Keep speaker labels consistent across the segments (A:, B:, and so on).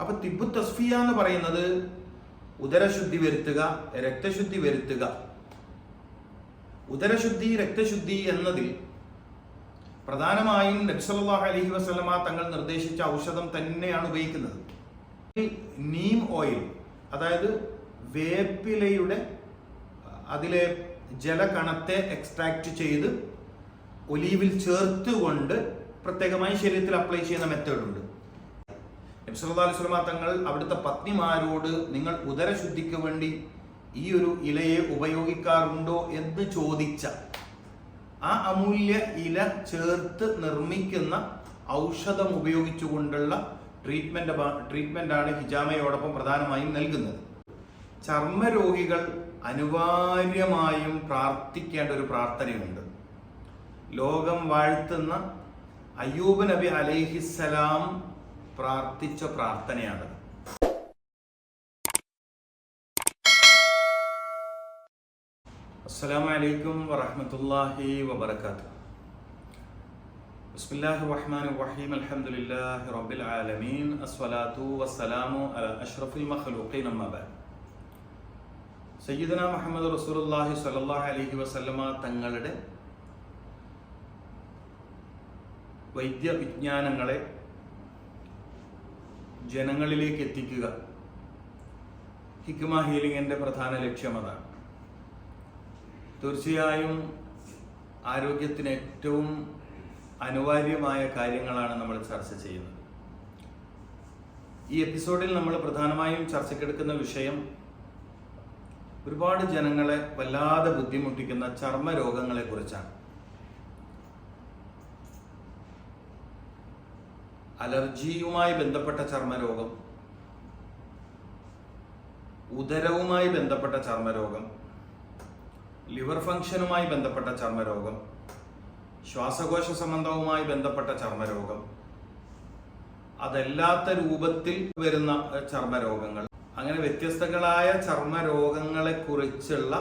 A: അപ്പൊ തിബു തസ്ഫിയ എന്ന് പറയുന്നത് ഉദരശുദ്ധി വരുത്തുക രക്തശുദ്ധി വരുത്തുക. ഉദരശുദ്ധി രക്തശുദ്ധി എന്നതിൽ പ്രധാനമായും നബ്സല്ലാഹു അലഹി വസ്ലമ തങ്ങൾ നിർദ്ദേശിച്ച ഔഷധം തന്നെയാണ് ഉപയോഗിക്കുന്നത്. നീം ഓയിൽ അതായത് വേപ്പിലയുടെ അതിലെ ജലകണത്തെ എക്സ്ട്രാക്ട് ചെയ്ത് ഒലീവിൽ ചേർത്തുകൊണ്ട് പ്രത്യേകമായി ശരീരത്തിൽ അപ്ലൈ ചെയ്യുന്ന മെത്തേഡ് ഉണ്ട്. നബ്സല്ലാ സ്വലമ തങ്ങൾ അവിടുത്തെ പത്നിമാരോട് നിങ്ങൾ ഉദരശുദ്ധിക്ക് വേണ്ടി ഈ ഒരു ഇലയെ ഉപയോഗിക്കാറുണ്ടോ എന്ന് ചോദിച്ച ആ അമൂല്യ ഇല ചേർത്ത് നിർമ്മിക്കുന്ന ഔഷധം ഉപയോഗിച്ചുകൊണ്ടുള്ള ട്രീറ്റ്മെന്റ് ട്രീറ്റ്മെന്റ് ആണ് ഹിജാമയോടൊപ്പം പ്രധാനമായും നൽകുന്നത്. ചർമ്മരോഗികൾ അനിവാര്യമായും പ്രാർത്ഥിക്കേണ്ട ഒരു പ്രാർത്ഥനയുണ്ട്. ലോകം വാഴ്ത്തുന്ന അയ്യൂബ് നബി അലൈഹിസലാം പ്രാർത്ഥിച്ച പ്രാർത്ഥനയാണ് അസ്സലാമു അലൈക്കും വറഹ്മത്തുള്ളാഹി വബറകാതുഹു. ബിസ്മില്ലാഹി റഹ്മാനിർ റഹീം. അൽഹംദുലില്ലാഹി റബ്ബിൽ ആലമീൻ. അസ്സലാത്തു വസ്സലാമു അലാ അഷ്റഫിൽ മഖ്ലൂഖീൻ. അമ്മാ ബഅദ്. സയ്യിദന മുഹമ്മദ് റസൂലുള്ളാഹി സ്വല്ലല്ലാഹു അലൈഹി വസല്ലമ തങ്ങളുടെ വൈദ്യ വിജ്ഞാനങ്ങളെ ജനങ്ങളിലേക്ക് എത്തിക്കുക. ഹിക്മ ഹീലിംഗിന്റെ പ്രധാന ലക്ഷ്യം അതാണ്. തീർച്ചയായും ആരോഗ്യത്തിന് ഏറ്റവും അനിവാര്യമായ കാര്യങ്ങളാണ് നമ്മൾ ചർച്ച ചെയ്യുന്നത്. ഈ എപ്പിസോഡിൽ നമ്മൾ പ്രധാനമായും ചർച്ചയ്ക്കെടുക്കുന്ന വിഷയം ഒരുപാട് ജനങ്ങളെ വല്ലാതെ ബുദ്ധിമുട്ടിക്കുന്ന ചർമ്മ രോഗങ്ങളെ അലർജിയുമായി ബന്ധപ്പെട്ട ചർമ്മരോഗം ഉദരവുമായി ബന്ധപ്പെട്ട ചർമ്മരോഗം ലിവർ ഫംഗ്ഷനുമായി ബന്ധപ്പെട്ട ചർമ്മരോഗം ശ്വാസകോശ സംബന്ധവുമായി ബന്ധപ്പെട്ട ചർമ്മരോഗം അതല്ലാത്ത രൂപത്തിൽ വരുന്ന ചർമ്മരോഗങ്ങൾ. അങ്ങനെ വ്യത്യസ്തങ്ങളായ ചർമ്മരോഗങ്ങളെ കുറിച്ചുള്ള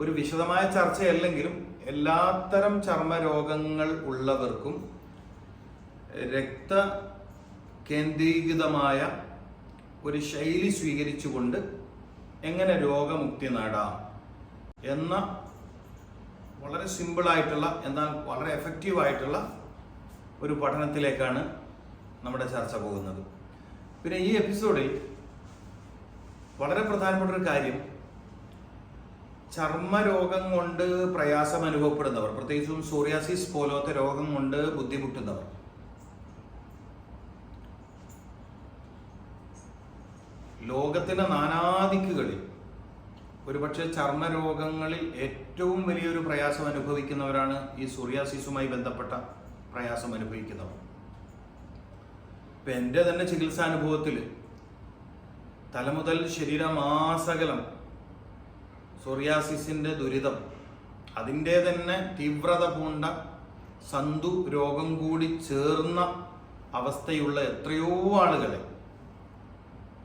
A: ഒരു വിശദമായ ചർച്ചയല്ലെങ്കിലും എല്ലാത്തരം ചർമ്മരോഗങ്ങൾ ഉള്ളവർക്കും രക്ത കേന്ദ്രീകൃതമായ ഒരു ശൈലി സ്വീകരിച്ചുകൊണ്ട് എങ്ങനെ രോഗമുക്തി നേടാം എന്ന വളരെ സിമ്പിളായിട്ടുള്ള എന്നാൽ വളരെ എഫക്റ്റീവ് ആയിട്ടുള്ള ഒരു പഠനത്തിലേക്കാണ് നമ്മുടെ ചർച്ച പോകുന്നത്. പിന്നെ ഈ എപ്പിസോഡിൽ വളരെ പ്രധാനപ്പെട്ട ഒരു കാര്യം ചർമ്മരോഗം കൊണ്ട് പ്രയാസം അനുഭവപ്പെടുന്നവർ പ്രത്യേകിച്ചും സോറിയാസിസ് പോലത്തെ രോഗം കൊണ്ട് ബുദ്ധിമുട്ടുന്നവർ ലോകത്തിന്റെ നാനാദിക്കുകളിൽ ഒരുപക്ഷെ ചർമ്മരോഗങ്ങളിൽ ഏറ്റവും വലിയൊരു പ്രയാസം അനുഭവിക്കുന്നവരാണ് ഈ സോറിയാസിസുമായി ബന്ധപ്പെട്ട പ്രയാസം അനുഭവിക്കുന്നവർ. ഇപ്പം എന്റെ തന്നെ ചികിത്സാനുഭവത്തിൽ തലമുതൽ ശരീരമാസകലം സോറിയാസിസിന്റെ ദുരിതം അതിന്റെ തന്നെ തീവ്രത പൂണ്ട സന്തു രോഗം കൂടി ചേർന്ന അവസ്ഥയുള്ള എത്രയോ ആളുകളെ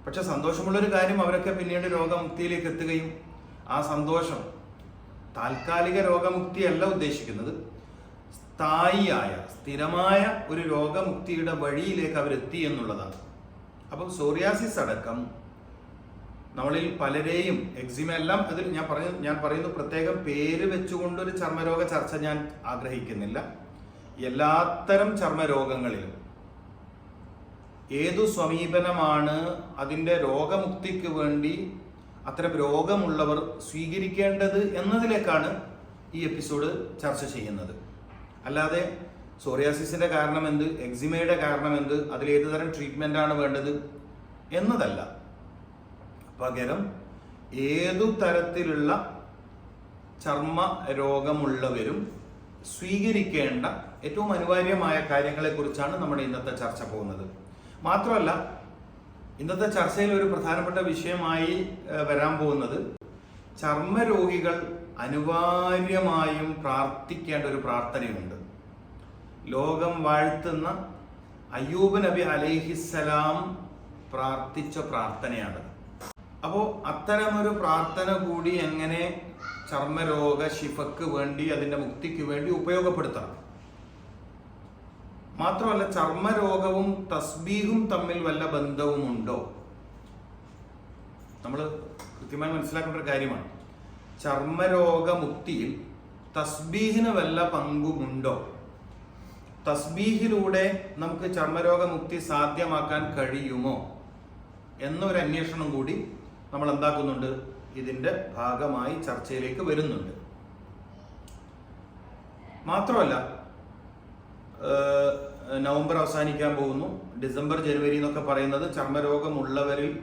A: പക്ഷെ സന്തോഷമുള്ളൊരു കാര്യം അവരൊക്കെ പിന്നീട് രോഗമുക്തിയിലേക്ക് എത്തുകയും ആ സന്തോഷം താൽക്കാലിക രോഗമുക്തിയല്ല ഉദ്ദേശിക്കുന്നത്. സ്ഥായിയായ സ്ഥിരമായ ഒരു രോഗമുക്തിയുടെ വഴിയിലേക്ക് അവരെത്തി എന്നുള്ളതാണ്. അപ്പം സോറിയാസിസ് അടക്കം നമ്മളിൽ പലരെയും എക്സിമ എല്ലാം അതിൽ ഞാൻ പറഞ്ഞു ഞാൻ പറയുന്നു പ്രത്യേകം പേര് വെച്ചുകൊണ്ടൊരു ചർമ്മരോഗ ചർച്ച ഞാൻ ആഗ്രഹിക്കുന്നില്ല. എല്ലാത്തരം ചർമ്മരോഗങ്ങളിലും ഏതു സമീപനമാണ് അതിന്റെ രോഗമുക്തിക്ക് വേണ്ടി അത്തരം രോഗമുള്ളവർ സ്വീകരിക്കേണ്ടത് എന്നതിലേക്കാണ് ഈ എപ്പിസോഡ് ചർച്ച ചെയ്യുന്നത്. അല്ലാതെ സോറിയാസിസിന്റെ കാരണം എന്ത് എക്സിമയുടെ കാരണം എന്ത് അതിൽ ഏത് തരം ആണ് വേണ്ടത് എന്നതല്ല. പകരം ഏതു തരത്തിലുള്ള ചർമ്മ രോഗമുള്ളവരും സ്വീകരിക്കേണ്ട ഏറ്റവും അനിവാര്യമായ കാര്യങ്ങളെക്കുറിച്ചാണ് നമ്മുടെ ഇന്നത്തെ ചർച്ച പോകുന്നത്. മാത്രമല്ല ഇന്നത്തെ ചർച്ചയിൽ ഒരു പ്രധാനപ്പെട്ട വിഷയമായി വരാൻ പോകുന്നത് ചർമ്മരോഗികൾ അനിവാര്യമായും പ്രാർത്ഥിക്കേണ്ട ഒരു പ്രാർത്ഥനയുണ്ട്. ലോകം വാഴ്ത്തുന്ന അയ്യൂബ് നബി അലൈഹിസലാം പ്രാർത്ഥിച്ച പ്രാർത്ഥനയാണ്. അപ്പോൾ അത്തരമൊരു പ്രാർത്ഥന കൂടി എങ്ങനെ ചർമ്മരോഗ ശിഫക്ക് വേണ്ടി അതിന്റെ മുക്തിക്ക് വേണ്ടി ഉപയോഗപ്പെടുത്തണം? മാത്രമല്ല ചർമ്മരോഗവും തസ്ബീഹും തമ്മിൽ വല്ല ബന്ധവുമുണ്ടോ? നമ്മൾ കൃത്യമായി മനസ്സിലാക്കേണ്ട ഒരു കാര്യമാണ്. ചർമ്മരോഗമുക്തിയിൽ തസ്ബീഹിന് വല്ല പങ്കുമുണ്ടോ? തസ്ബീഹിലൂടെ നമുക്ക് ചർമ്മരോഗമുക്തി സാധ്യമാക്കാൻ കഴിയുമോ? എന്നൊരു അന്വേഷണം കൂടി നമ്മൾ എന്താക്കുന്നുണ്ട്? ഇതിന്റെ ഭാഗമായി ചർച്ചയിലേക്ക് വരുന്നുണ്ട്. മാത്രമല്ല നവംബർ അവസാനിക്കാൻ പോകുന്നു. ഡിസംബർ ജനുവരി എന്നൊക്കെ പറയുന്നത് ചർമ്മരോഗമുള്ളവരിൽ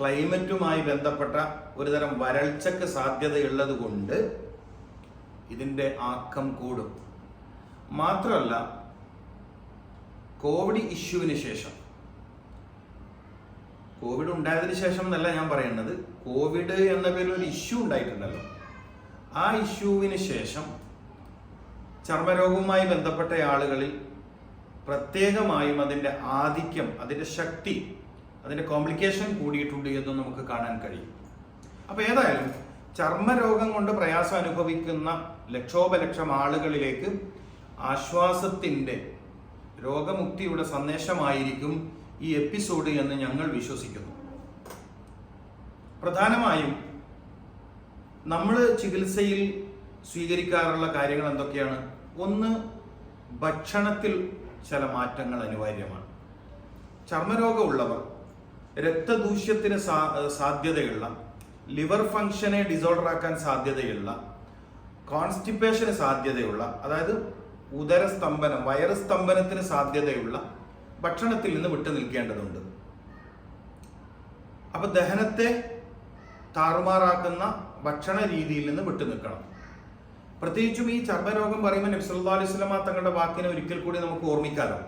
A: ക്ലൈമറ്റുമായി ബന്ധപ്പെട്ട ഒരുതരം വരൾച്ചക്ക് സാധ്യതയുള്ളത് കൊണ്ട് ഇതിന്റെ ആക്കം കൂടും. മാത്രമല്ല കോവിഡ് ഇഷ്യൂവിന് ശേഷം കോവിഡ് ഉണ്ടായതിന് ശേഷം എന്നല്ല ഞാൻ പറയുന്നത് കോവിഡ് എന്ന പേരിൽ ഒരു ഇഷ്യൂ ഉണ്ടായിട്ടുണ്ടല്ലോ. ആ ഇഷ്യൂവിന് ശേഷം ചർമ്മരോഗവുമായി ബന്ധപ്പെട്ട ആളുകളിൽ പ്രത്യേകമായും അതിന്റെ ആധിക്യം അതിന്റെ ശക്തി അതിന്റെ കോംപ്ലിക്കേഷൻ കൂടിയിട്ടുണ്ട് എന്ന് നമുക്ക് കാണാൻ കഴിയും. അപ്പോൾ ഏതായാലും ചർമ്മരോഗം കൊണ്ട് പ്രയാസം അനുഭവിക്കുന്ന ലക്ഷോപലക്ഷം ആളുകളിലേക്ക് ആശ്വാസത്തിന്റെ രോഗമുക്തിയുടെ സന്ദേശമായിരിക്കും ഈ എപ്പിസോഡ് എന്ന് ഞങ്ങൾ വിശ്വസിക്കുന്നു. പ്രധാനമായും നമ്മൾ ചികിത്സയിൽ സ്വീകരിക്കാറുള്ള കാര്യങ്ങൾ എന്തൊക്കെയാണ്? ഒന്ന് ഭക്ഷണത്തിൽ ചില മാറ്റങ്ങൾ അനിവാര്യമാണ്. ചർമ്മരോഗമുള്ളവർ രക്തദൂഷ്യത്തിന് സാധ്യതയുള്ള ലിവർ ഫംഗ്ഷനെ ഡിസോർഡർ ആക്കാൻ സാധ്യതയുള്ള കോൺസ്റ്റിപ്പേഷന് സാധ്യതയുള്ള അതായത് ഉദരസ്തംഭനം വയറ് സ്തംഭനത്തിന് സാധ്യതയുള്ള ഭക്ഷണത്തിൽ നിന്ന് വിട്ടു നിൽക്കേണ്ടതുണ്ട്. അപ്പൊ ദഹനത്തെ താറുമാറാക്കുന്ന ഭക്ഷണ രീതിയിൽ നിന്ന് വിട്ടു നിൽക്കണം. പ്രത്യേകിച്ചും ഈ ചർമ്മരോഗം പറയുമ്പോൾ അലൈഹി വസല്ലമ തങ്ങളുടെ വാക്കിനെ ഒരിക്കൽ കൂടി നമുക്ക് ഓർമ്മിക്കാലോ.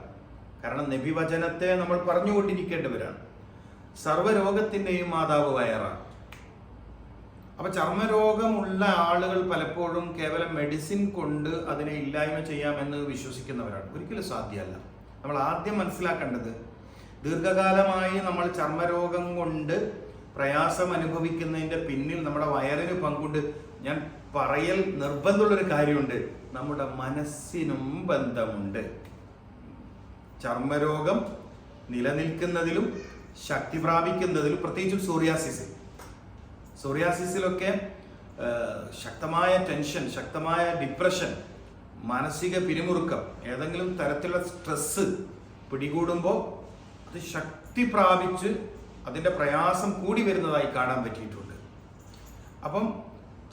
A: കാരണം നബി വചനത്തെ നമ്മൾ പറഞ്ഞുകൊണ്ടിരിക്കേണ്ടവരാണ്. സർവരോഗത്തിന്റെയും മാതാവ് വയറാണ്. അപ്പൊ ചർമ്മരോഗമുള്ള ആളുകൾ പലപ്പോഴും കേവലം മെഡിസിൻ കൊണ്ട് അതിനെ ഇല്ലായ്മ ചെയ്യാമെന്ന് വിശ്വസിക്കുന്നവരാണ്. ഒരിക്കലും സാധ്യമല്ല. നമ്മൾ ആദ്യം മനസ്സിലാക്കേണ്ടത് ദീർഘകാലമായി നമ്മൾ ചർമ്മരോഗം കൊണ്ട് പ്രയാസം അനുഭവിക്കുന്നതിന്റെ പിന്നിൽ നമ്മുടെ വയറിന് പങ്കുണ്ട്. ഞാൻ പറയൽ നിർബന്ധമുള്ളൊരു കാര്യമുണ്ട്. നമ്മുടെ മനസ്സിനും ബന്ധമുണ്ട്. ചർമ്മരോഗം നിലനിൽക്കുന്നതിലും ശക്തി പ്രാപിക്കുന്നതിലും പ്രത്യേകിച്ചും സോറിയാസിസിൽ സോറിയാസിസിലൊക്കെ ശക്തമായ ടെൻഷൻ ശക്തമായ ഡിപ്രഷൻ മാനസിക പിരിമുറുക്കം ഏതെങ്കിലും തരത്തിലുള്ള സ്ട്രെസ് പിടികൂടുമ്പോൾ അത് ശക്തി പ്രാപിച്ച് അതിന്റെ പ്രയാസം കൂടി വരുന്നതായി കാണാൻ പറ്റിയിട്ടുണ്ട്. അപ്പം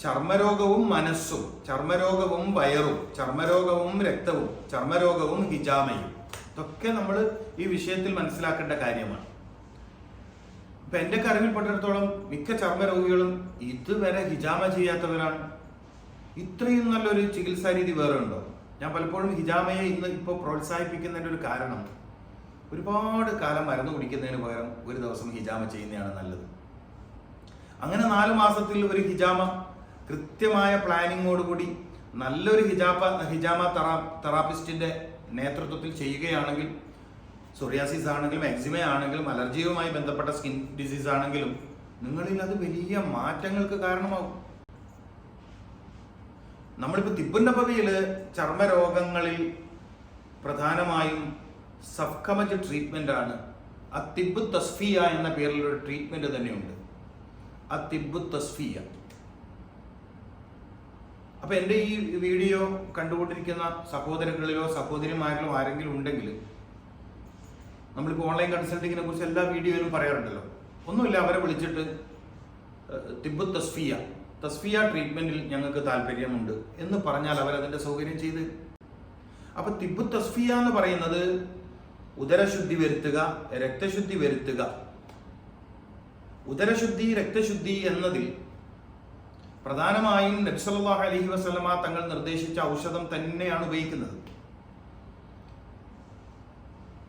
A: ചർമ്മരോഗവും മനസ്സും ചർമ്മരോഗവും വയറും ചർമ്മരോഗവും രക്തവും ചർമ്മരോഗവും ഹിജാമയും. ഇതൊക്കെ നമ്മൾ ഈ വിഷയത്തിൽ മനസ്സിലാക്കേണ്ട കാര്യമാണ്. ഇപ്പൊ എന്റെ അറിവിൽപ്പെട്ടിടത്തോളം മിക്ക ചർമ്മരോഗികളും ഇതുവരെ ഹിജാമ ചെയ്യാത്തവരാണ്. ഇത്രയും നല്ലൊരു ചികിത്സാ രീതി വേറെ ഉണ്ടോ? ഞാൻ പലപ്പോഴും ഹിജാമയെ ഇന്ന് ഇപ്പോൾ പ്രോത്സാഹിപ്പിക്കുന്നതിന്റെ ഒരു കാരണം ഒരുപാട് കാലം മരുന്ന് കുടിക്കുന്നതിന് പകരം ഒരു ദിവസം ഹിജാമ ചെയ്യുന്നതാണ് നല്ലത്. അങ്ങനെ നാല് മാസത്തിൽ ഒരു ഹിജാമ കൃത്യമായ പ്ലാനിങ്ങോടുകൂടി നല്ലൊരു ഹിജാബ ഹിജാമ തെറാ തെറാപ്പിസ്റ്റിന്റെ നേതൃത്വത്തിൽ ചെയ്യുകയാണെങ്കിൽ സൊറിയാസിസ് ആണെങ്കിലും എക്സിമ ആണെങ്കിലും അലർജിയുമായി ബന്ധപ്പെട്ട സ്കിൻ ഡിസീസ് ആണെങ്കിലും നിങ്ങളിൽ അത് വലിയ മാറ്റങ്ങൾക്ക് കാരണമാകും നമ്മളിപ്പോൾ തിപ്പുന്നപതിയിൽ ചർമ്മരോഗങ്ങളിൽ പ്രധാനമായും സഫ്കമജ് ട്രീറ്റ്മെന്റ് ആണ് അത്തിബ് തസ്ഫിയ എന്ന പേരിലൊരു ട്രീറ്റ്മെന്റ് തന്നെയുണ്ട്. അത്തിബ് തസ്ഫിയ. അപ്പൊ എന്റെ ഈ വീഡിയോ കണ്ടുകൊണ്ടിരിക്കുന്ന സഹോദരങ്ങളിലോ സഹോദരിമാരിലോ ആരെങ്കിലും ഉണ്ടെങ്കിൽ നമ്മളിപ്പോൾ ഓൺലൈൻ കൺസൾട്ടിങ്ങിനെ കുറിച്ച് എല്ലാ വീഡിയോയിലും പറയാറുണ്ടല്ലോ. ഒന്നുമില്ല അവരെ വിളിച്ചിട്ട് തിബ് തസ്ഫിയ തസ്ഫിയ ട്രീറ്റ്മെന്റിൽ ഞങ്ങൾക്ക് താല്പര്യമുണ്ട് എന്ന് പറഞ്ഞാൽ അവരതിന്റെ സൗകര്യം ചെയ്ത്. അപ്പൊ തിബ് തസ്ഫിയ എന്ന് പറയുന്നത് ഉദരശുദ്ധി വരുത്തുക രക്തശുദ്ധി വരുത്തുക. ഉദരശുദ്ധി രക്തശുദ്ധി എന്നതിൽ പ്രധാനമായും നബ്സല്ലാഹു അലഹി വസ്ലമ തങ്ങൾ നിർദ്ദേശിച്ച ഔഷധം തന്നെയാണ് ഉപയോഗിക്കുന്നത്.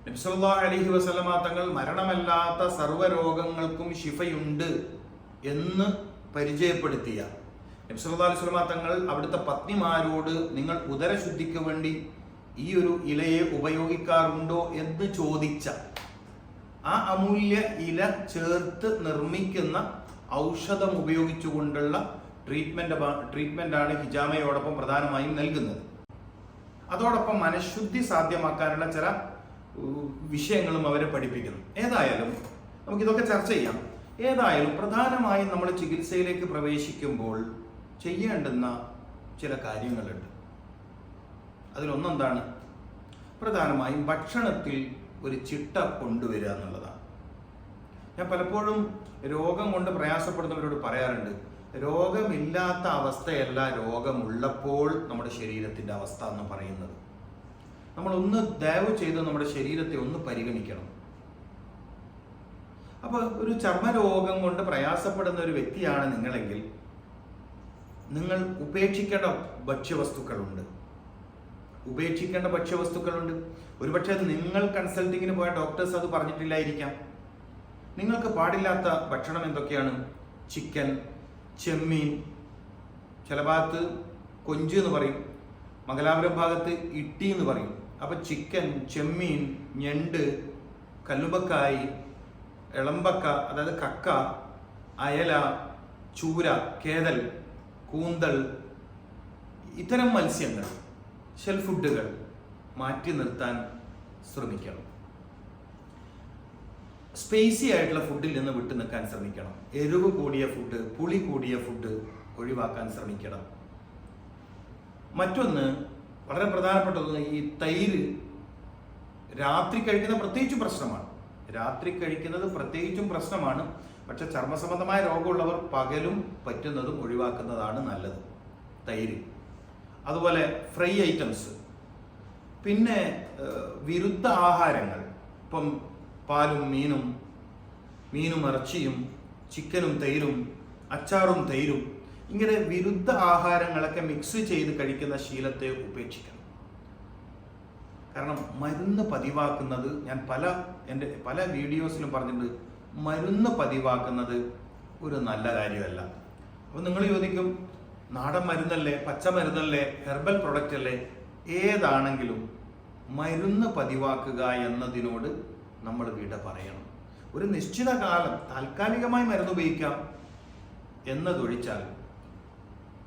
A: നബ്സല്ലാഹു അലഹി വസ്ലമ തങ്ങൾ മരണമല്ലാത്ത സർവരോഗങ്ങൾക്കും ശിഫയുണ്ട് എന്ന് പരിചയപ്പെടുത്തിയ നബ്സല്ലാ അലൈഹി സ്വലമ തങ്ങൾ അവിടുത്തെ പത്നിമാരോട് നിങ്ങൾ ഉദരശുദ്ധിക്ക് വേണ്ടി ഈ ഒരു ഇലയെ ഉപയോഗിക്കാറുണ്ടോ എന്ന് ചോദിച്ച ആ അമൂല്യ ഇല ചേർത്ത് നിർമ്മിക്കുന്ന ഔഷധം ഉപയോഗിച്ചുകൊണ്ടുള്ള ട്രീറ്റ്മെന്റ് ആണ് ഹിജാമയോടൊപ്പം പ്രധാനമായും നൽകുന്നത്. അതോടൊപ്പം മനഃശുദ്ധി സാധ്യമാക്കാനുള്ള ചില വിഷയങ്ങളും അവരെ പഠിപ്പിക്കുന്നു. ഏതായാലും നമുക്കിതൊക്കെ ചർച്ച ചെയ്യാം. ഏതായാലും പ്രധാനമായും നമ്മൾ ചികിത്സയിലേക്ക് പ്രവേശിക്കുമ്പോൾ ചെയ്യേണ്ടുന്ന ചില കാര്യങ്ങളുണ്ട്. അതിലൊന്നെന്താണ്? പ്രധാനമായും ഭക്ഷണത്തിൽ ഒരു ചിട്ട കൊണ്ടുവരിക എന്നുള്ളതാണ്. ഞാൻ പലപ്പോഴും രോഗം കൊണ്ട് പ്രയാസപ്പെടുന്നവരോട് പറയാറുണ്ട് രോഗമില്ലാത്ത അവസ്ഥയല്ല രോഗമുള്ളപ്പോൾ നമ്മുടെ ശരീരത്തിന്റെ അവസ്ഥ എന്ന് പറയുന്നത്. നമ്മൾ ഒന്ന് ദയവ് ചെയ്ത് നമ്മുടെ ശരീരത്തെ ഒന്ന് പരിഗണിക്കണം. അപ്പോൾ ഒരു ചർമ്മരോഗം കൊണ്ട് പ്രയാസപ്പെടുന്ന ഒരു വ്യക്തിയാണ് നിങ്ങളെങ്കിൽ നിങ്ങൾ ഉപേക്ഷിക്കേണ്ട ഭക്ഷ്യവസ്തുക്കളുണ്ട്. ഉപേക്ഷിക്കേണ്ട ഭക്ഷ്യവസ്തുക്കളുണ്ട്. ഒരുപക്ഷെ അത് നിങ്ങൾ കൺസൾട്ടിങ്ങിന് പോയ ഡോക്ടേഴ്സ് അത് പറഞ്ഞിട്ടില്ലായിരിക്കാം. നിങ്ങൾക്ക് പാടില്ലാത്ത ഭക്ഷണം എന്തൊക്കെയാണ്? ചിക്കൻ ചെമ്മീൻ ചില ഭാഗത്ത് കൊഞ്ച് എന്ന് പറയും. മംഗലാപുരം ഭാഗത്ത് ഇട്ടി എന്ന് പറയും. അപ്പോൾ ചിക്കൻ ചെമ്മീൻ ഞണ്ട് കല്ലുമ്പക്കായി ഇളമ്പക്ക അതായത് കക്ക അയല ചൂര കേതൽ കൂന്തൽ ഇത്തരം മത്സ്യങ്ങൾ ഷെൽ ഫുഡുകൾ മാറ്റി നിർത്താൻ ശ്രമിക്കണം. സ്പേസി ആയിട്ടുള്ള ഫുഡിൽ നിന്ന് വിട്ടു നിൽക്കാൻ ശ്രമിക്കണം. എരിവ് കൂടിയ ഫുഡ് പുളി കൂടിയ ഫുഡ് ഒഴിവാക്കാൻ ശ്രമിക്കണം. മറ്റൊന്ന് വളരെ പ്രധാനപ്പെട്ടത് ഈ തൈര് രാത്രി കഴിക്കുന്ന പ്രത്യേകിച്ചും പ്രശ്നമാണ്. രാത്രി കഴിക്കുന്നത് പ്രത്യേകിച്ചും പ്രശ്നമാണ്. പക്ഷെ ചർമ്മസംബന്ധമായ രോഗമുള്ളവർ പകലും പറ്റുന്നതും ഒഴിവാക്കുന്നതാണ് നല്ലത് തൈര്. അതുപോലെ ഫ്രൈ ഐറ്റംസ്. പിന്നെ വിരുദ്ധ ആഹാരങ്ങൾ. ഇപ്പം പാലും മീനും മീനും ഇറച്ചിയും ചിക്കനും തൈരും അച്ചാറും തൈരും ഇങ്ങനെ വിരുദ്ധ ആഹാരങ്ങളൊക്കെ മിക്സ് ചെയ്ത് കഴിക്കുന്ന ശീലത്തെ ഉപേക്ഷിക്കണം. കാരണം മരുന്ന് പതിവാക്കുന്നത് ഞാൻ പല എന്റെ പല വീഡിയോസിലും പറഞ്ഞിട്ടുണ്ട്. മരുന്ന് പതിവാക്കുന്നത് ഒരു നല്ല കാര്യമല്ല. അപ്പം നിങ്ങൾ ചോദിക്കും നാടൻ മരുന്നല്ലേ പച്ച മരുന്നല്ലേ ഹെർബൽ പ്രൊഡക്റ്റ് അല്ലേ ഏതാണെങ്കിലും മരുന്ന് പതിവാക്കുക എന്നതിനോട് നമ്മൾ വീട് പറയണം. ഒരു നിശ്ചിത കാലം താൽക്കാലികമായി മരുന്ന് ഉപയോഗിക്കാം എന്നതൊഴിച്ചാൽ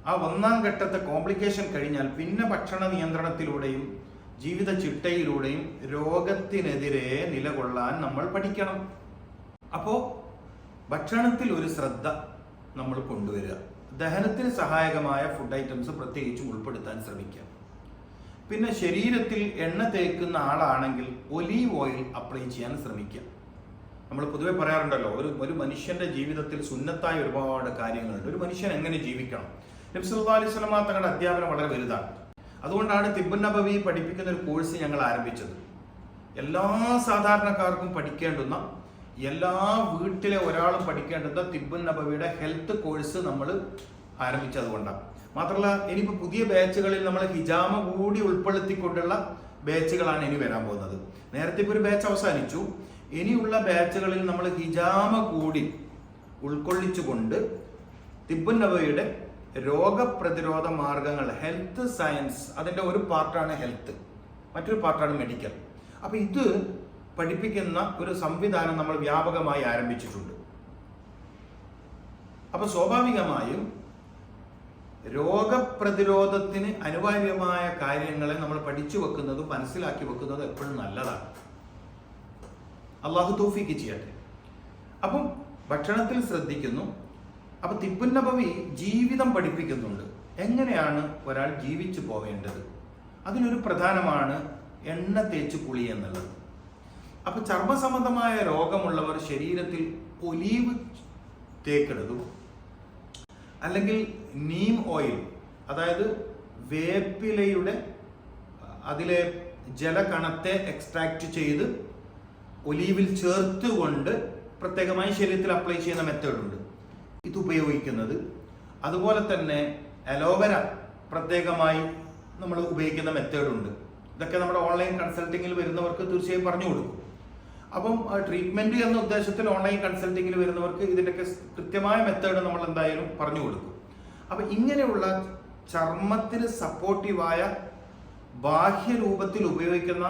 A: ആ ഒന്നാം ഘട്ടത്തെ കോംപ്ലിക്കേഷൻ കഴിഞ്ഞാൽ പിന്നെ ഭക്ഷണ നിയന്ത്രണത്തിലൂടെയും ജീവിത ചിട്ടയിലൂടെയും രോഗത്തിനെതിരെ നിലകൊള്ളാൻ നമ്മൾ പഠിക്കണം. അപ്പോ ഭക്ഷണത്തിൽ ഒരു ശ്രദ്ധ നമ്മൾ കൊണ്ടുവരിക. ദഹനത്തിന് സഹായകമായ ഫുഡ് ഐറ്റംസ് പ്രത്യേകിച്ചും ഉൾപ്പെടുത്താൻ ശ്രമിക്കുക പിന്നെ ശരീരത്തിൽ എണ്ണ തേക്കുന്ന ആളാണെങ്കിൽ ഒലീവ് ഓയിൽ അപ്ലൈ ചെയ്യാൻ ശ്രമിക്കുക നമ്മൾ പൊതുവെ പറയാറുണ്ടല്ലോ ഒരു ഒരു മനുഷ്യന്റെ ജീവിതത്തിൽ സുന്നത്തായ ഒരുപാട് കാര്യങ്ങളുണ്ട്. ഒരു മനുഷ്യൻ എങ്ങനെ ജീവിക്കണം? നബ്സുല്ലാ അലൈഹി സ്വലമ തങ്ങളുടെ അധ്യാപനം വളരെ വലുതാണ്. അതുകൊണ്ടാണ് തിബുൻ നബവി പഠിപ്പിക്കുന്ന ഒരു കോഴ്സ് ഞങ്ങൾ ആരംഭിച്ചത്. എല്ലാ സാധാരണക്കാർക്കും പഠിക്കേണ്ടുന്ന എല്ലാ വീട്ടിലെ ഒരാളും പഠിക്കേണ്ടുന്ന തിബുൻ നബവിയുടെ ഹെൽത്ത് കോഴ്സ് നമ്മൾ ആരംഭിച്ചത് കൊണ്ടാണ്. മാത്രമല്ല ഇനിയിപ്പോൾ പുതിയ ബാച്ചുകളിൽ നമ്മൾ ഹിജാമ കൂടി ഉൾപ്പെടുത്തിക്കൊണ്ടുള്ള ബാച്ചുകളാണ് ഇനി വരാൻ പോകുന്നത്. നേരത്തെ ഇപ്പോൾ ഒരു ബാച്ച് അവസാനിച്ചു. ഇനിയുള്ള ബാച്ചുകളിൽ നമ്മൾ ഹിജാമ കൂടി ഉൾക്കൊള്ളിച്ചുകൊണ്ട് തിബുൻ നബവിയുടെ രോഗപ്രതിരോധ മാർഗങ്ങൾ ഹെൽത്ത് സയൻസ് അതിന്റെ ഒരു പാർട്ടാണ് ഹെൽത്ത് മറ്റൊരു പാർട്ടാണ് മെഡിക്കൽ അപ്പോൾ ഇത് പഠിപ്പിക്കുന്ന ഒരു സംവിധാനം നമ്മൾ വ്യാപകമായി ആരംഭിച്ചിട്ടുണ്ട്. അപ്പോൾ സ്വാഭാവികമായും രോഗപ്രതിരോധത്തിന് അനിവാര്യമായ കാര്യങ്ങളെ നമ്മൾ പഠിച്ചു വെക്കുന്നതും മനസ്സിലാക്കി വെക്കുന്നതും എപ്പോഴും നല്ലതാണ്. അള്ളാഹു തോഫിക്ക് ചെയ്യട്ടെ. അപ്പം ഭക്ഷണത്തിൽ ശ്രദ്ധിക്കുന്നു. അപ്പൊ തിപ്പുന്നഭവി ജീവിതം പഠിപ്പിക്കുന്നുണ്ട്. എങ്ങനെയാണ് ഒരാൾ ജീവിച്ചു പോവേണ്ടത്? അതിലൊരു പ്രധാനമാണ് എണ്ണ തേച്ച് കുളി എന്നുള്ളത്. അപ്പൊ ചർമ്മസംബന്ധമായ രോഗമുള്ളവർ ശരീരത്തിൽ ഒലീവ് തേക്കെടുതും അല്ലെങ്കിൽ നീം ഓയിൽ അതായത് വേപ്പിലയുടെ അതിലെ ജലകണത്തെ എക്സ്ട്രാക്ട് ചെയ്ത് ഒലീവിൽ ചേർത്തുകൊണ്ട് പ്രത്യേകമായി ശരീരത്തിൽ അപ്ലൈ ചെയ്യുന്ന മെത്തേഡുണ്ട് ഇത് ഉപയോഗിക്കുന്നത്. അതുപോലെ തന്നെ അലോവര പ്രത്യേകമായി നമ്മൾ ഉപയോഗിക്കുന്ന മെത്തേഡുണ്ട് ഇതൊക്കെ നമ്മുടെ ഓൺലൈൻ കൺസൾട്ടിങ്ങിൽ വരുന്നവർക്ക് തീർച്ചയായും പറഞ്ഞു കൊടുക്കും. അപ്പം ട്രീറ്റ്മെന്റ് എന്ന ഉദ്ദേശത്തിൽ ഓൺലൈൻ കൺസൾട്ടിങ്ങിൽ വരുന്നവർക്ക് ഇതിന്റെയൊക്കെ കൃത്യമായ മെത്തേഡ് നമ്മൾ എന്തായാലും പറഞ്ഞു കൊടുക്കും. അപ്പൊ ഇങ്ങനെയുള്ള ചർമ്മത്തിന് സപ്പോർട്ടീവായ ബാഹ്യരൂപത്തിൽ ഉപയോഗിക്കുന്ന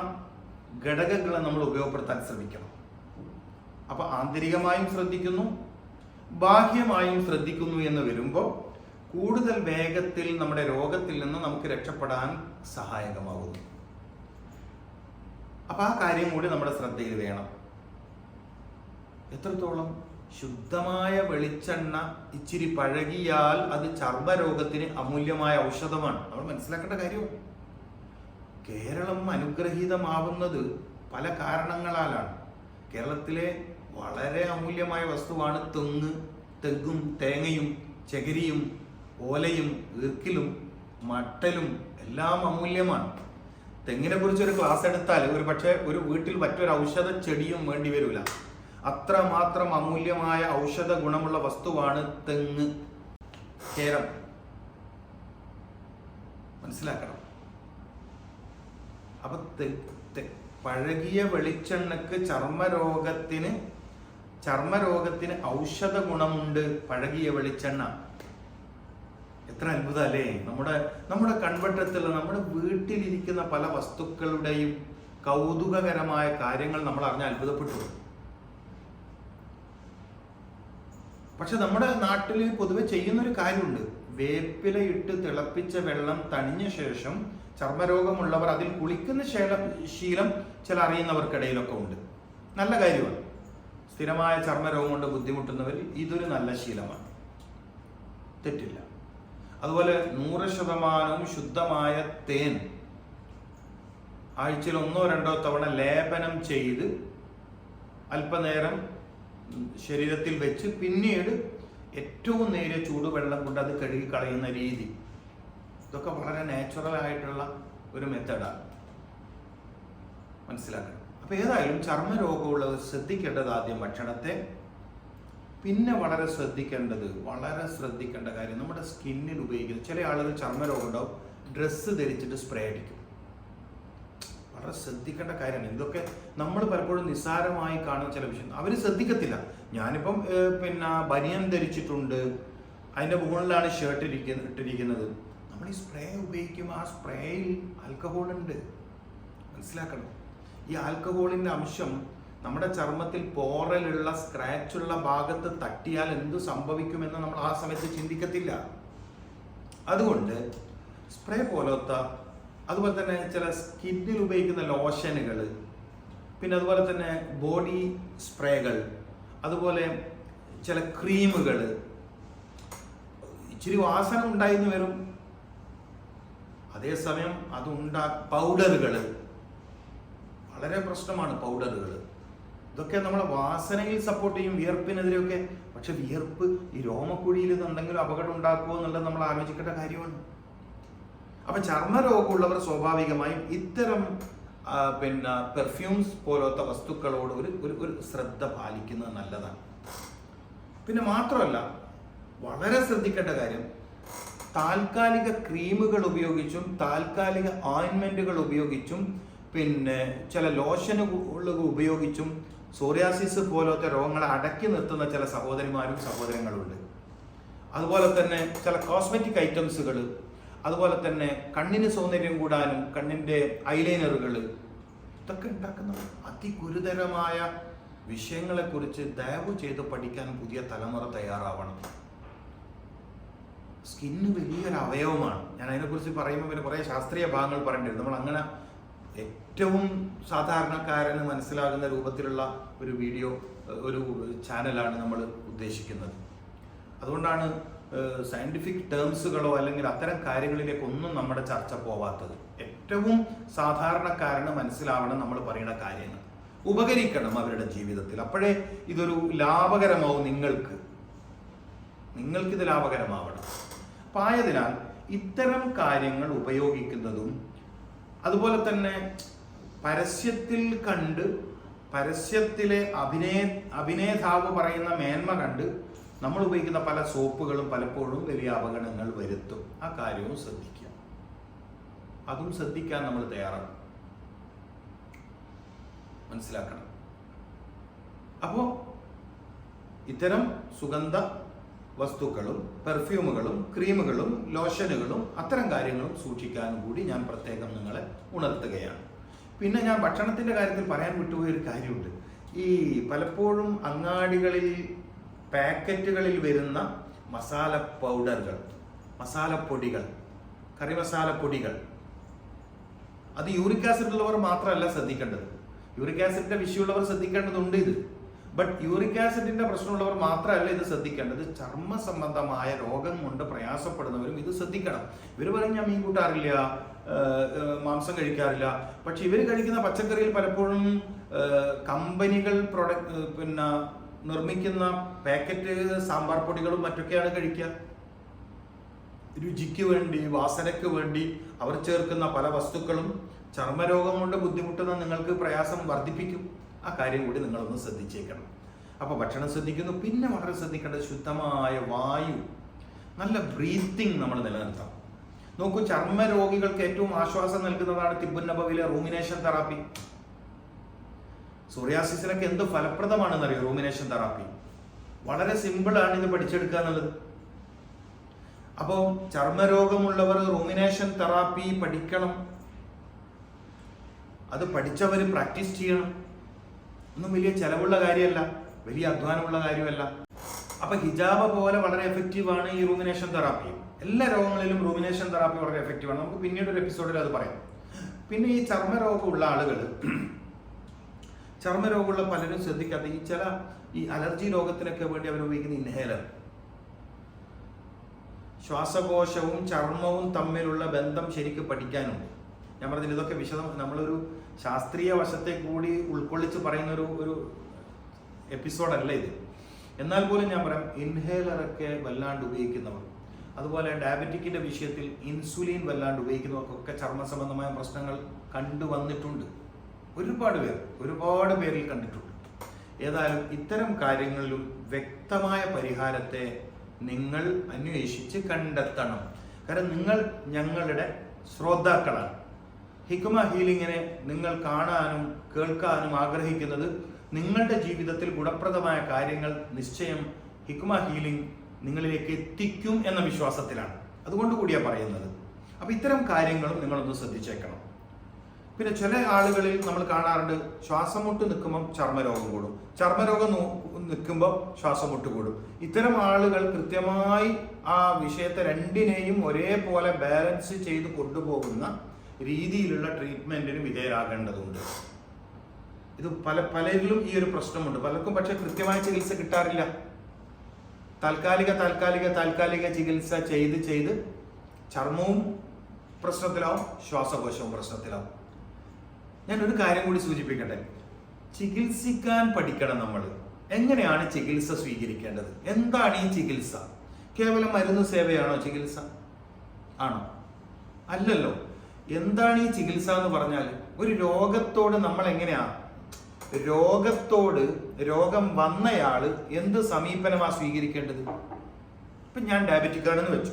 A: ഘടകങ്ങളെ നമ്മൾ ഉപയോഗപ്പെടുത്താൻ ശ്രമിക്കണം. അപ്പൊ ആന്തരികമായും ശ്രദ്ധിക്കുന്നു ബാഹ്യമായും ശ്രദ്ധിക്കുന്നു എന്ന് വരുമ്പോൾ കൂടുതൽ വേഗത്തിൽ നമ്മുടെ രോഗത്തിൽ നിന്ന് നമുക്ക് രക്ഷപ്പെടാൻ സഹായകമാകുന്നു. അപ്പൊ ആ കാര്യം കൂടി നമ്മുടെ ശ്രദ്ധയിൽ വേണം. എത്രത്തോളം ശുദ്ധമായ വെളിച്ചെണ്ണ ഇച്ചിരി പഴകിയാൽ അത് ചർമ്മരോഗത്തിന് അമൂല്യമായ ഔഷധമാണ്. നമ്മൾ മനസ്സിലാക്കേണ്ട കാര്യമാണ് കേരളം അനുഗ്രഹീതമാവുന്നത് പല കാരണങ്ങളാലാണ്. കേരളത്തിലെ വളരെ അമൂല്യമായ വസ്തുവാണ് തെങ്ങ്. തെങ്ങും തേങ്ങയും ചകിരിയും ഓലയും ഈർക്കിലും മട്ടലും എല്ലാം അമൂല്യമാണ്. തെങ്ങിനെ കുറിച്ച് ഒരു ക്ലാസ് എടുത്താൽ ഒരു പക്ഷേ ഒരു വീട്ടിൽ മറ്റൊരു ഔഷധ ചെടിയും വേണ്ടി വരില്ല അത്രമാത്രം അമൂല്യമായ ഔഷധ ഗുണമുള്ള വസ്തുവാണ് തെങ്ങ്. കേരം. മനസ്സിലാക്കണം. അപ്പൊ പഴകിയ വെളിച്ചെണ്ണക്ക് ചർമ്മരോഗത്തിന് ചർമ്മരോഗത്തിന് ഔഷധ ഗുണമുണ്ട് പഴകിയ വെളിച്ചെണ്ണ. എത്ര അത്ഭുതം അല്ലേ നമ്മുടെ നമ്മുടെ കൺവട്ടത്തുള്ള നമ്മുടെ വീട്ടിലിരിക്കുന്ന പല വസ്തുക്കളുടെയും കൗതുകകരമായ കാര്യങ്ങൾ നമ്മൾ അറിഞ്ഞ് അത്ഭുതപ്പെട്ടു. പക്ഷെ നമ്മുടെ നാട്ടിൽ പൊതുവെ ചെയ്യുന്നൊരു കാര്യമുണ്ട്. വേപ്പില ഇട്ട് തിളപ്പിച്ച വെള്ളം തണിഞ്ഞ ശേഷം ചർമ്മരോഗമുള്ളവർ അതിൽ കുളിക്കുന്ന ശേലം ശീലം ചില അറിയുന്നവർക്കിടയിലൊക്കെ ഉണ്ട്. നല്ല കാര്യമാണ്. സ്ഥിരമായ ചർമ്മരോഗം കൊണ്ട് ബുദ്ധിമുട്ടുന്നവർ ഇതൊരു നല്ല ശീലമാണ്. തെറ്റില്ല. അതുപോലെ നൂറ് ശതമാനവും ശുദ്ധമായ തേൻ. ആഴ്ചയിൽ ഒന്നോ രണ്ടോ തവണ ലേപനം ചെയ്ത് അല്പനേരം ശരീരത്തിൽ വെച്ച് പിന്നീട് ഏറ്റവും നേരിയ ചൂടുവെള്ളം കൊണ്ട് അത് കഴുകി കളയുന്ന രീതി. ഇതൊക്കെ വളരെ നാച്ചുറൽ ആയിട്ടുള്ള ഒരു മെത്തേഡാണ് മനസ്സിലാക്കണം. അപ്പോൾ ഏതായാലും ചർമ്മരോഗമുള്ളവർ ശ്രദ്ധിക്കേണ്ടത് ആദ്യം ഭക്ഷണത്തെ പിന്നെ വളരെ ശ്രദ്ധിക്കേണ്ടത് വളരെ ശ്രദ്ധിക്കേണ്ട കാര്യം നമ്മുടെ സ്കിന്നിൽ ഉപയോഗിക്കുന്ന ചില ആളുകൾ ചർമ്മരോഗം ഉണ്ടാവും ഡ്രസ്സ് ധരിച്ചിട്ട് സ്പ്രേ അടിക്കും. വളരെ ശ്രദ്ധിക്കേണ്ട കാര്യമാണ്. ഇതൊക്കെ നമ്മൾ പലപ്പോഴും നിസ്സാരമായി കാണുന്ന ചില വിഷയം. അവർ ശ്രദ്ധിക്കത്തില്ല. ഞാനിപ്പം പിന്നെ ബനിയൻ ധരിച്ചിട്ടുണ്ട് അതിന്റെ മുകളിലാണ് ഷർട്ട് ഇരിക്കുന്ന ഇട്ടിരിക്കുന്നത്. നമ്മൾ ഈ സ്പ്രേ ഉപയോഗിക്കുമ്പോൾ ആ സ്പ്രേയിൽ ആൽക്കഹോൾ ഉണ്ട്. മനസ്സിലാക്കണം. ഈ ആൽക്കഹോളിന്റെ അംശം നമ്മുടെ ചർമ്മത്തിൽ പോറലുള്ള സ്ക്രാച്ചുള്ള ഭാഗത്ത് തട്ടിയാൽ എന്ത് സംഭവിക്കുമെന്ന് നമ്മൾ ആ സമയത്ത് ചിന്തിക്കത്തില്ല. അതുകൊണ്ട് സ്പ്രേ പോലത്തെ അതുപോലെ തന്നെ ചില സ്കിന്നിൽ ഉപയോഗിക്കുന്ന ലോഷനുകൾ പിന്നെ അതുപോലെ തന്നെ ബോഡി സ്പ്രേകൾ അതുപോലെ ചില ക്രീമുകൾ ഇച്ചിരി വാസന ഉണ്ടായിരുന്നു വരും. അതേസമയം അതുണ്ടാ പൗഡറുകൾ വളരെ പ്രശ്നമാണ് പൗഡറുകൾ ഇതൊക്കെ നമ്മളെ വാസനയിൽ സപ്പോർട്ട് ചെയ്യും വിയർപ്പിനെതിരെയൊക്കെ. പക്ഷെ വിയർപ്പ് ഈ രോമക്കുഴിയിൽ നിന്ന് എന്തെങ്കിലും അപകടം ഉണ്ടാക്കുമോ എന്നുള്ളത് നമ്മൾ ആലോചിക്കേണ്ട കാര്യമാണ്. അപ്പൊ ചർമ്മരോഗമുള്ളവർ സ്വാഭാവികമായും ഇത്തരം പിന്നെ പെർഫ്യൂംസ് പോലത്തെ വസ്തുക്കളോട് ഒരു ഒരു ഒരു ശ്രദ്ധ പാലിക്കുന്നത് നല്ലതാണ്. പിന്നെ മാത്രമല്ല വളരെ ശ്രദ്ധിക്കേണ്ട കാര്യം താൽക്കാലിക ക്രീമുകൾ ഉപയോഗിച്ചും താൽക്കാലിക ഓയിൻമെന്റുകൾ ഉപയോഗിച്ചും പിന്നെ ചില ലോഷനുകൾ ഉപയോഗിച്ചും സോറിയാസിസ് പോലത്തെ രോഗങ്ങളെ അടക്കി നിർത്തുന്ന ചില സഹോദരിമാരും സഹോദരങ്ങളുണ്ട്. അതുപോലെ തന്നെ ചില കോസ്മെറ്റിക് ഐറ്റംസുകൾ അതുപോലെ തന്നെ കണ്ണിന് സൗന്ദര്യം കൂടാനും കണ്ണിന്റെ ഐലൈനറുകൾ ഇതൊക്കെ ഉണ്ടാക്കുന്ന അതിഗുരുതരമായ വിഷയങ്ങളെക്കുറിച്ച് ദയവ് ചെയ്ത് പഠിക്കാൻ പുതിയ തലമുറ തയ്യാറാവണം. സ്കിന്ന് വലിയൊരു അവയവമാണ്. ഞാൻ അതിനെക്കുറിച്ച് പറയുമ്പോൾ പിന്നെ കുറേ ശാസ്ത്രീയ ഭാഗങ്ങൾ പറയേണ്ടി വരും. നമ്മൾ അങ്ങനെ ഏറ്റവും സാധാരണക്കാരന് മനസ്സിലാകുന്ന രൂപത്തിലുള്ള ഒരു വീഡിയോ ഒരു ചാനലാണ് നമ്മൾ ഉദ്ദേശിക്കുന്നത്. അതുകൊണ്ടാണ് സയന്റിഫിക് ടേംസുകളോ അല്ലെങ്കിൽ അത്തരം കാര്യങ്ങളിലേക്കൊന്നും നമ്മുടെ ചർച്ച പോവാത്തത്. ഏറ്റവും സാധാരണക്കാരന് മനസ്സിലാവണം നമ്മൾ പറയുന്ന കാര്യങ്ങൾ. ഉപകരിക്കണം അവരുടെ ജീവിതത്തിൽ. അപ്പോഴേ ഇതൊരു ലാഭകരമാവും നിങ്ങൾക്ക്. നിങ്ങൾക്കിത് ലാഭകരമാവണം. അപ്പം ആയതിനാൽ ഇത്തരം കാര്യങ്ങൾ ഉപയോഗിക്കുന്നതും അതുപോലെ തന്നെ പരസ്യത്തിൽ കണ്ട് പരസ്യത്തിലെ അഭിനയ അഭിനേതാവ് പറയുന്ന മേന്മ കണ്ട് നമ്മൾ ഉപയോഗിക്കുന്ന പല സോപ്പുകളും പലപ്പോഴും വലിയ അപകടങ്ങൾ വരുത്തും. ആ കാര്യവും ശ്രദ്ധിക്കുക. അതും ശ്രദ്ധിക്കാൻ നമ്മൾ തയ്യാറാണ്. മനസ്സിലാക്കണം. അപ്പോൾ ഇത്തരം സുഗന്ധ വസ്തുക്കളും പെർഫ്യൂമുകളും ക്രീമുകളും ലോഷനുകളും അത്തരം കാര്യങ്ങളും സൂക്ഷിക്കാനും കൂടി ഞാൻ പ്രത്യേകം നിങ്ങളെ ഉണർത്തുകയാണ്. പിന്നെ ഞാൻ ഭക്ഷണത്തിന്റെ കാര്യത്തിൽ പറയാൻ വിട്ടുപോയ ഒരു കാര്യമുണ്ട്. ഈ പലപ്പോഴും അങ്ങാടികളിൽ പാക്കറ്റുകളിൽ വരുന്ന മസാല പൗഡറുകൾ മസാലപ്പൊടികൾ കറി മസാല പൊടികൾ അത് യൂറിക് ആസിഡ് ഉള്ളവർ മാത്രമല്ല ശ്രദ്ധിക്കേണ്ടത്. യൂറിക് ആസിഡിന്റെ വിഷയമുള്ളവർ ശ്രദ്ധിക്കേണ്ടതുണ്ട് ഇത്. ബട്ട് യൂറിക് ആസിഡിന്റെ പ്രശ്നമുള്ളവർ മാത്രമല്ല ഇത് ശ്രദ്ധിക്കേണ്ടത്. ചർമ്മ സംബന്ധമായ രോഗം കൊണ്ട് പ്രയാസപ്പെടുന്നവരും ഇത് ശ്രദ്ധിക്കണം. ഇവർ പറയും ഞാൻ മീൻ കൂട്ടാറില്ല മാംസം കഴിക്കാറില്ല. പക്ഷെ ഇവർ കഴിക്കുന്ന പച്ചക്കറിയിൽ പലപ്പോഴും കമ്പനികൾ പ്രൊഡക്റ്റ് പിന്നെ നിർമ്മിക്കുന്ന പാക്കറ്റ് സാമ്പാർ പൊടികളും മറ്റൊക്കെയാണ് കഴിക്കുക. രുചിക്ക് വേണ്ടി വാസനയ്ക്ക് വേണ്ടി അവർ ചേർക്കുന്ന പല വസ്തുക്കളും ചർമ്മരോഗം കൊണ്ട് ബുദ്ധിമുട്ടുന്ന നിങ്ങൾക്ക് പ്രയാസം വർദ്ധിപ്പിക്കും. ആ കാര്യം കൂടി നിങ്ങളൊന്ന് ശ്രദ്ധിച്ചേക്കണം. അപ്പോൾ ഭക്ഷണം ശ്രദ്ധിക്കുന്നു പിന്നെ വളരെ ശ്രദ്ധിക്കേണ്ടത് ശുദ്ധമായ വായു നല്ല ബ്രീത്തിങ് നമ്മൾ നിലനിർത്താം നോക്കൂ ചർമ്മ രോഗികൾക്ക് ഏറ്റവും ആശ്വാസം നൽകുന്നതാണ് തിബുന്നബവിലെ റൂമിനേഷൻ തെറാപ്പി സോറിയാസിസിനൊക്കെ എന്ത് ഫലപ്രദമാണെന്നറിയോ റൂമിനേഷൻ തെറാപ്പി വളരെ സിമ്പിളാണ് ഇത് പഠിച്ചെടുക്കുക എന്നുള്ളത്. അപ്പോൾ ചർമ്മരോഗമുള്ളവർ റൂമിനേഷൻ തെറാപ്പി പഠിക്കണം. അത് പഠിച്ചവർ പ്രാക്ടീസ് ചെയ്യണം. ഒന്നും വലിയ ചെലവുള്ള കാര്യമല്ല വലിയ അധ്വാനമുള്ള കാര്യമല്ല. അപ്പൊ ഹിജാബ പോലെ വളരെ എഫക്റ്റീവ് ആണ് ഈ റൂമിനേഷൻ തെറാപ്പി എല്ലാ രോഗങ്ങളിലും റൂമിനേഷൻ തെറാപ്പി വളരെ എഫക്റ്റീവ് ആണ്. നമുക്ക് പിന്നീട് ഒരു എപ്പിസോഡിൽ അത് പറയാം. പിന്നെ ഈ ചർമ്മരോഗമുള്ള ആളുകൾ ചർമ്മരോഗമുള്ള പലരും ശ്രദ്ധിക്കാത്ത ഈ ചില ഈ അലർജി രോഗത്തിനൊക്കെ വേണ്ടി അവർ ഉപയോഗിക്കുന്ന ഇൻഹേലർ ശ്വാസകോശവും ചർമ്മവും തമ്മിലുള്ള ബന്ധം ശരിക്കും പഠിക്കാനുണ്ട്. ഞാൻ പറഞ്ഞില്ല ഇതൊക്കെ വിശദം നമ്മളൊരു ശാസ്ത്രീയ വശത്തെ കൂടി ഉൾക്കൊള്ളിച്ച് പറയുന്ന ഒരു ഒരു എപ്പിസോഡല്ല ഇത്. എന്നാൽ പോലും ഞാൻ പറയാം ഇൻഹേലറൊക്കെ വല്ലാണ്ട് ഉപയോഗിക്കുന്നവർ അതുപോലെ ഡയബറ്റിക്കിന്റെ വിഷയത്തിൽ ഇൻസുലിൻ വല്ലാണ്ട് ഉപയോഗിക്കുന്നവർക്കൊക്കെ ചർമ്മ സംബന്ധമായ പ്രശ്നങ്ങൾ കണ്ടുവന്നിട്ടുണ്ട് ഒരുപാട് പേർ ഒരുപാട് പേരിൽ കണ്ടിട്ടുണ്ട്. ഏതായാലും ഇത്തരം കാര്യങ്ങളിലും വ്യക്തമായ പരിഹാരത്തെ നിങ്ങൾ അന്വേഷിച്ച് കണ്ടെത്തണം. കാരണം നിങ്ങൾ ഞങ്ങളുടെ ശ്രോതാക്കളാണ്. ഹിക്കുമ ഹീലിങ്ങിനെ നിങ്ങൾ കാണാനും കേൾക്കാനും ആഗ്രഹിക്കുന്നത് നിങ്ങളുടെ ജീവിതത്തിൽ ഗുണപ്രദമായ കാര്യങ്ങൾ നിശ്ചയം ഹിക്മ ഹീലിംഗ് നിങ്ങളിലേക്ക് എത്തിക്കും എന്ന വിശ്വാസത്തിലാണ്. അതുകൊണ്ട് കൂടിയാ പറയുന്നത്. അപ്പൊ ഇത്തരം കാര്യങ്ങളും നിങ്ങളൊന്ന് ശ്രദ്ധിച്ചേക്കണം. പിന്നെ ചില ആളുകളിൽ നമ്മൾ കാണാറുണ്ട് ശ്വാസം മുട്ട് നിൽക്കുമ്പോൾ ചർമ്മരോഗം കൂടും. ചർമ്മരോഗം നിൽക്കുമ്പോൾ ശ്വാസം മുട്ട് കൂടും. ഇത്തരം ആളുകൾ കൃത്യമായി ആ വിഷയത്തെ രണ്ടിനെയും ഒരേപോലെ ബാലൻസ് ചെയ്ത് കൊണ്ടുപോകുന്ന രീതിയിലുള്ള ട്രീറ്റ്മെന്റിന് വിധേയരാകേണ്ടതുണ്ട്. ഇത് പല പലരിലും ഈ ഒരു പ്രശ്നമുണ്ട്. പലർക്കും പക്ഷെ കൃത്യമായ ചികിത്സ കിട്ടാറില്ല. താൽക്കാലിക താൽക്കാലിക താൽക്കാലിക ചികിത്സ ചെയ്ത് ചെയ്ത് ചർമ്മവും പ്രശ്നത്തിലാവും ശ്വാസകോശവും പ്രശ്നത്തിലാവും. ഞാൻ ഒരു കാര്യം കൂടി സൂചിപ്പിക്കട്ടെ. ചികിത്സിക്കാൻ പഠിക്കണം നമ്മൾ എങ്ങനെയാണ് ചികിത്സ സ്വീകരിക്കേണ്ടത്? എന്താണ് ഈ ചികിത്സ? കേവലം മരുന്ന് സേവയാണോ ചികിത്സ? ആണോ? അല്ലല്ലോ. എന്താണ് ഈ ചികിത്സ എന്ന് പറഞ്ഞാൽ ഒരു രോഗത്തോട് നമ്മൾ എങ്ങനെയാ രോഗത്തോട് രോഗം വന്നയാൾ എന്ത് സമീപനമാ സ്വീകരിക്കേണ്ടത്? ഇപ്പൊ ഞാൻ ഡയബറ്റിക് ആണെന്ന് വെച്ചു.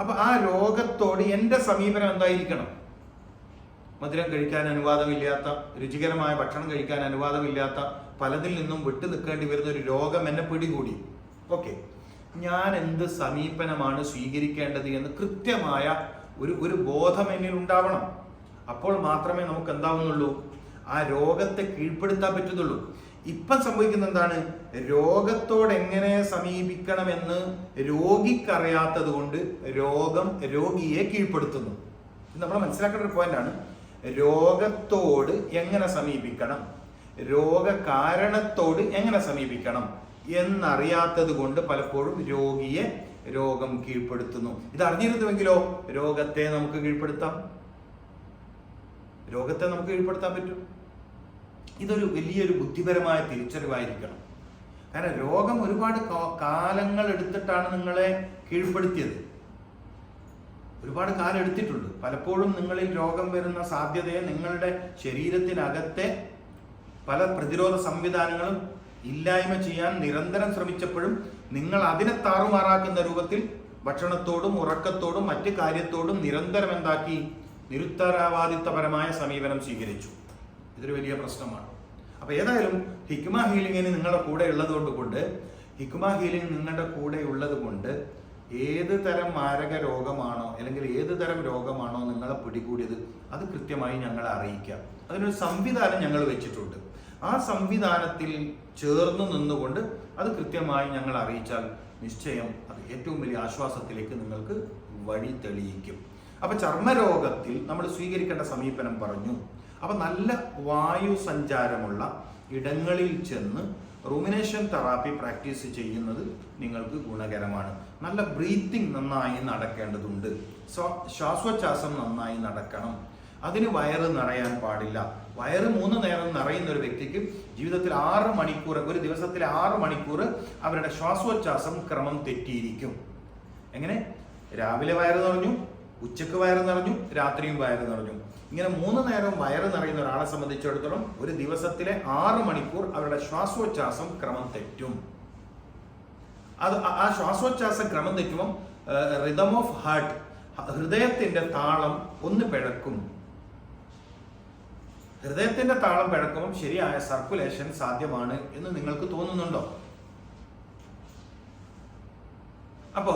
A: അപ്പൊ ആ രോഗത്തോട് എന്റെ സമീപനം എന്തായിരിക്കണം? മധുരം കഴിക്കാൻ അനുവാദമില്ലാത്ത രുചികരമായ ഭക്ഷണം കഴിക്കാൻ അനുവാദമില്ലാത്ത പലതിൽ നിന്നും വിട്ടു നിൽക്കേണ്ടി വരുന്ന ഒരു രോഗം എന്നെ പിടികൂടി. ഓക്കെ. ഞാൻ എന്ത് സമീപനമാണ് സ്വീകരിക്കേണ്ടത് എന്ന് കൃത്യമായ ഒരു ഒരു ബോധം എന്നിൽ ഉണ്ടാവണം. അപ്പോൾ മാത്രമേ നമുക്ക് എന്താവുന്നുള്ളൂ? ആ രോഗത്തെ കീഴ്പ്പെടുത്താൻ പറ്റുന്നുള്ളൂ. ഇപ്പം സംഭവിക്കുന്ന എന്താണ്? രോഗത്തോട് എങ്ങനെ സമീപിക്കണമെന്ന് രോഗിക്കറിയാത്തത് കൊണ്ട് രോഗം രോഗിയെ കീഴ്പ്പെടുത്തുന്നു. നമ്മൾ മനസ്സിലാക്കേണ്ട ഒരു പോയിന്റാണ് രോഗത്തോട് എങ്ങനെ സമീപിക്കണം? രോഗകാരണത്തോട് എങ്ങനെ സമീപിക്കണം? എന്നറിയാത്തത് കൊണ്ട് പലപ്പോഴും രോഗിയെ രോഗം കീഴ്പ്പെടുത്തുന്നു. ഇത് അറിഞ്ഞിരുന്നുവെങ്കിലോ രോഗത്തെ നമുക്ക് കീഴ്പ്പെടുത്താം? രോഗത്തെ നമുക്ക് കീഴ്പ്പെടുത്താൻ പറ്റും. ഇതൊരു വലിയൊരു ബുദ്ധിപരമായ തിരിച്ചറിവായിരിക്കണം. കാരണം രോഗം ഒരുപാട് കാലങ്ങൾ എടുത്തിട്ടാണ് നിങ്ങളെ കീഴ്പ്പെടുത്തിയത്. ഒരുപാട് കാലം എടുത്തിട്ടുണ്ട്. പലപ്പോഴും നിങ്ങളിൽ രോഗം വരുന്ന സാധ്യതയെ നിങ്ങളുടെ ശരീരത്തിനകത്തെ പല പ്രതിരോധ സംവിധാനങ്ങളും ഇല്ലായ്മ ചെയ്യാൻ നിരന്തരം ശ്രമിച്ചപ്പോഴും നിങ്ങൾ അതിനെ താറുമാറാക്കുന്ന രൂപത്തിൽ ഭക്ഷണത്തോടും ഉറക്കത്തോടും മറ്റ് കാര്യത്തോടും നിരന്തരം എന്താക്കി നിരുത്തരവാദിത്തപരമായ സമീപനം സ്വീകരിച്ചു. ഇതൊരു വലിയ പ്രശ്നമാണ്. അപ്പോൾ ഏതായാലും ഹിക്മ ഹീലിംഗിന് നിങ്ങളുടെ കൂടെ ഉള്ളതുകൊണ്ട് കൊണ്ട് ഹിക്മ ഹീലിംഗ് നിങ്ങളുടെ കൂടെ ഉള്ളത് കൊണ്ട് ഏത് തരം മാരക രോഗമാണോ അല്ലെങ്കിൽ ഏത് തരം രോഗമാണോ നിങ്ങളെ പിടികൂടിയത് അത് കൃത്യമായി ഞങ്ങളെ അറിയിക്കാം. അതിനൊരു സംവിധാനം ഞങ്ങൾ വെച്ചിട്ടുണ്ട്. ആ സംവിധാനത്തിൽ ചേർന്ന് നിന്നുകൊണ്ട് അത് കൃത്യമായി ഞങ്ങൾ അറിയിച്ചാൽ നിശ്ചയം അത് ഏറ്റവും വലിയ ആശ്വാസത്തിലേക്ക് നിങ്ങൾക്ക് വഴി തെളിയിക്കും. അപ്പൊ ചർമ്മരോഗത്തിൽ നമ്മൾ സ്വീകരിക്കേണ്ട സമീപനം പറഞ്ഞു. അപ്പൊ നല്ല വായു സഞ്ചാരമുള്ള ഇടങ്ങളിൽ ചെന്ന് റൂമിനേഷൻ തെറാപ്പി പ്രാക്ടീസ് ചെയ്യുന്നത് നിങ്ങൾക്ക് ഗുണകരമാണ്. നല്ല ബ്രീത്തിങ് നന്നായി നടക്കേണ്ടതുണ്ട്. ശ്വാസോച്ഛാസം നന്നായി നടക്കണം. അതിന് വയറ് നിറയാൻ പാടില്ല. വയറ് മൂന്ന് നേരം നിറയുന്ന ഒരു വ്യക്തിക്ക് ജീവിതത്തിൽ ആറ് മണിക്കൂർ ഒരു ദിവസത്തിലെ ആറ് മണിക്കൂർ അവരുടെ ശ്വാസോച്ഛാസം ക്രമം തെറ്റിയിരിക്കും. എങ്ങനെ? രാവിലെ വയറ് നിറഞ്ഞു ഉച്ചയ്ക്ക് വയറ് നിറഞ്ഞു രാത്രിയും വയറ് നിറഞ്ഞു. ഇങ്ങനെ മൂന്ന് നേരം വയറ് നിറയുന്ന ഒരാളെ സംബന്ധിച്ചിടത്തോളം ഒരു ദിവസത്തിലെ ആറ് മണിക്കൂർ അവരുടെ ശ്വാസോച്ഛാസം ക്രമം തെറ്റും. അത് ആ- ശ്വാസോച്ഛാസ ക്രമം തെറ്റുമ്പം റിതം ഓഫ് ഹാർട്ട് ഹൃദയത്തിന്റെ താളം ഒന്ന് പിഴക്കും. ഹൃദയത്തിന്റെ താളം പഴക്കവും ശരിയായ സർക്കുലേഷൻ സാധ്യമാണ് എന്ന് നിങ്ങൾക്ക് തോന്നുന്നുണ്ടോ? അപ്പോ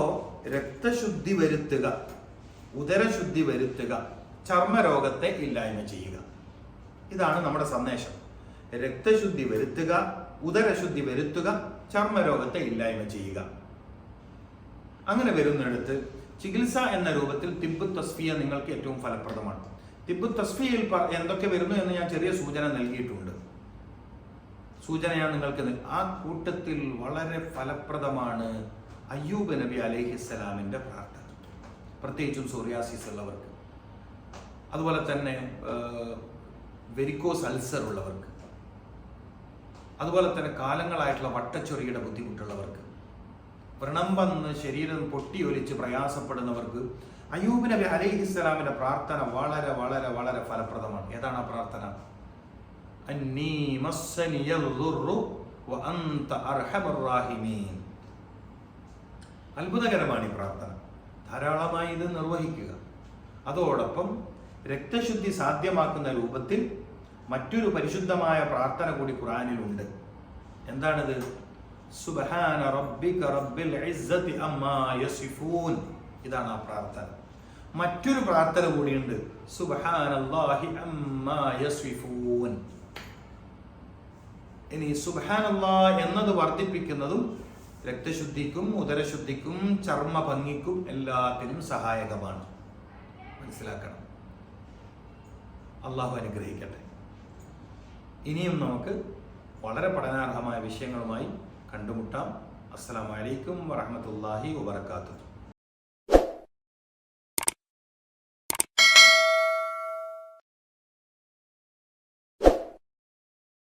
A: രക്തശുദ്ധി വരുത്തുക ഉദരശുദ്ധി വരുത്തുക ചർമ്മരോഗത്തെ ഇല്ലായ്മ ചെയ്യുക. ഇതാണ് നമ്മുടെ സന്ദേശം. രക്തശുദ്ധി വരുത്തുക ഉദരശുദ്ധി വരുത്തുക ചർമ്മരോഗത്തെ ഇല്ലായ്മ ചെയ്യുക. അങ്ങനെ വരുന്നിടത്ത് ചികിത്സ എന്ന രൂപത്തിൽ തിബ് തസ്ഫിയ നിങ്ങൾക്ക് ഏറ്റവും ഫലപ്രദമാണ്. തിബ് തസ്ഫിയിൽ എന്തൊക്കെ വരുന്നു എന്ന് ഞാൻ ചെറിയ സൂചന നൽകിയിട്ടുണ്ട്. സൂചന ഞാൻ നിങ്ങൾക്ക് ആ കൂട്ടത്തിൽ വളരെ ഫലപ്രദമാണ് അയ്യൂബ് നബി അലൈഹിസ്സലാമിന്റെ പ്രാർത്ഥന. പ്രത്യേകിച്ചും സോറിയാസിസ് ഉള്ളവർക്ക്. അതുപോലെ തന്നെ വെരിക്കോസ് അൾസർ ഉള്ളവർക്ക്. അതുപോലെ തന്നെ കാലങ്ങളായിട്ടുള്ള വട്ടച്ചൊറിയുടെ ബുദ്ധിമുട്ടുള്ളവർക്ക്. വ്രണം വന്ന് ശരീരം പൊട്ടിയൊലിച്ച് പ്രയാസപ്പെടുന്നവർക്ക് അയ്യൂബ് നബി അലൈഹി അലൈഹിസ്സലാമിന്റെ പ്രാർത്ഥന വളരെ വളരെ വളരെ ഫലപ്രദമാണ്. ഏതാണ് ആ പ്രാർത്ഥന? അത്ഭുതകരമാണ് ഈ പ്രാർത്ഥന. ധാരാളമായി ഇത് നിർവഹിക്കുക. അതോടൊപ്പം രക്തശുദ്ധി സാധ്യമാക്കുന്ന രൂപത്തിൽ മറ്റൊരു പരിശുദ്ധമായ പ്രാർത്ഥന കൂടി ഖുറാനിലുണ്ട് എന്താണിത്? സുബ്ഹാന റബ്ബിക റബ്ബിൽ ഇസ്സതി ഇതാണ് ആ പ്രാർത്ഥന. മറ്റൊരു പ്രാർത്ഥന കൂടിയുണ്ട്. സുബ്ഹാനല്ലാഹി അമ്മാ യസിഫൂൻ ഇനി സുബ്ഹാനല്ലാ എന്നത് വർദ്ധിപ്പിക്കുന്നതും രക്തശുദ്ധിക്കും ഉദരശുദ്ധിക്കും ചർമ്മ ഭംഗിക്കും എല്ലാത്തിനും സഹായകമാണ്. മനസ്സിലാക്കണം. അള്ളാഹു അനുഗ്രഹിക്കട്ടെ. ഇനിയും നമുക്ക് വളരെ പഠനാർഹമായ വിഷയങ്ങളുമായി കണ്ടുമുട്ടാം. അസ്സാം അലൈക്കും വറഹ്മത്തുള്ളാഹി വബർക്കാത്തു